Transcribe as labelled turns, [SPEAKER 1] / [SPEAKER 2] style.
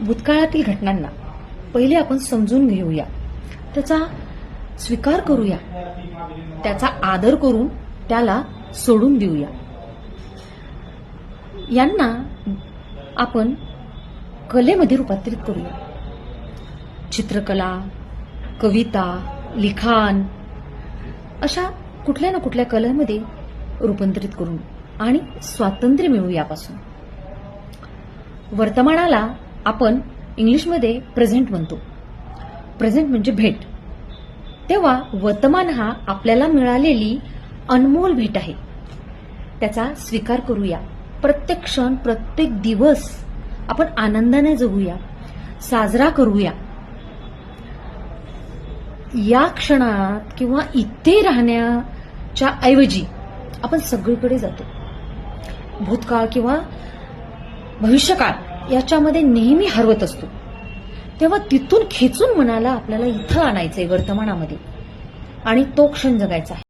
[SPEAKER 1] भूतकाळातील घटनांना पहिले आपण समजून घेऊया. त्याचा स्वीकार करूया. त्याचा आदर करून त्याला सोडून देऊया. यांना आपण कलेमध्ये रूपांतरित करूया. चित्रकला कविता लिखाण अशा कुठल्या ना कुठल्या कलेमध्ये रूपांतरित करून आणि स्वातंत्र्य मिळू यापासून. वर्तमानाला आपण इंग्लिशमध्ये प्रेझेंट म्हणतो. प्रेझेंट म्हणजे भेट. तेव्हा वर्तमान हा आपल्याला मिळालेली अनमोल भेट आहे. त्याचा स्वीकार करूया. प्रत्येक क्षण प्रत्येक दिवस आपण आनंदाने जगूया. साजरा करूया. या क्षणात किंवा इथे राहण्याच्या ऐवजी आपण सगळीकडे जातो. भूतकाळ किंवा भविष्यकाळ. याच्यामध्ये नेहमी हरवत असतो. तेव्हा तिथून खेचून मनाला आपल्याला इथं आणायचंय वर्तमानामध्ये. आणि तो क्षण जगायचा आहे.